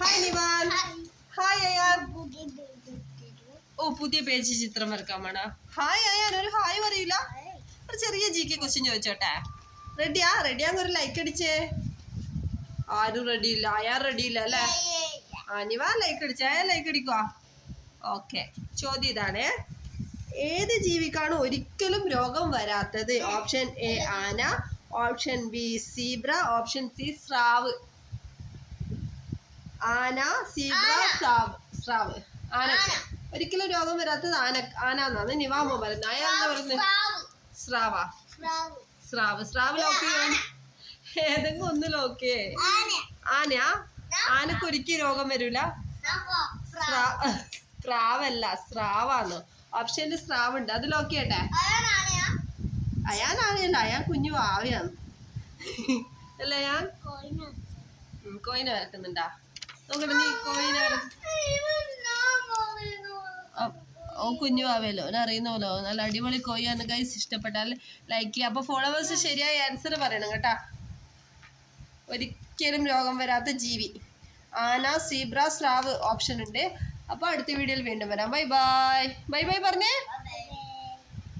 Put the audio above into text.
Hi Nivan hi Ayaan ഓ പുതിയ page ചിത്രം വരക്കാൻ വേണ ഹായ് അയാൻ ഒരു ഹായ് പറയൂല. ഒരു ചെറിയ ജി കെ ക്വസ്റ്റ്യൻ ചോദിച്ചോട്ടെ. റെഡിയാ റെഡിയാന്ന് ഒരു ലൈക്ക് അടിച്ചേ. ആരും റെഡിയില്ല അയാൾ റെഡി ഇല്ല അല്ലേ? ആ നിവാൻ ലൈക്ക് അടിച്ചേ. അയാൾ ലൈക്ക് അടിക്കുക ഓക്കെ ചോദ്യം ഇതാണ്. ഏത് ജീവിക്കാണ് ഒരിക്കലും രോഗം വരാത്തത്? ഓപ്ഷൻ എ ആന option B zebra option C സ്രാവ്. ആന സീബ്ര സ്രാവ് സ്രാവ്. ആന. ഒരിക്കലും രോഗം വരാത്തത് ആന ആന എന്നാണ്. നിവാമ പറയുന്നത് അയാൾ എന്താ പറയുന്നത് സ്രാവ. സ്രാവ്. സ്രാവ്. ലോക്ക് ചെയ്യാൻ ഏതെങ്കിലും ഒന്ന് ലോക്ക് ചെയ്യേ. ആന. ആനക്ക് ഒരിക്കലും രോഗം വരൂല. സ്രാ- സ്രാവല്ല സ്രാവാന്ന്. ഓപ്ഷനിൽ സ്രാവ് ഉണ്ട് അത് ലോക്ക് ചെയ്യട്ടെ. അയാളാണല്ല അയാൾ കുഞ്ഞു വാവയാണ് അല്ല ഞാൻ കോയിന് വരക്കുന്നുണ്ടാ. നോക്കട്ടെ നീ കോയിന് ഓ കുഞ്ഞു ആവേലോ ഓൻ അറിയുന്ന പോലെ നല്ല അടിപൊളി കോയിന്ന് ഗൈസ് ഇഷ്ടപ്പെട്ടാൽ ലൈക്ക് ചെയ്യുക. അപ്പോൾ ഫോളോവേഴ്സ് ശരിയായ ആൻസർ പറയണം കേട്ടാ. ഒരിക്കലും രോഗം വരാത്ത ജീവി. ആന സീബ്ര സ്രാവ് ഓപ്ഷൻ ഉണ്ട്. അപ്പോൾ അടുത്ത വീഡിയോയിൽ വീണ്ടും വരാം. ബൈ ബൈ ബൈ ബൈ പറഞ്ഞേ.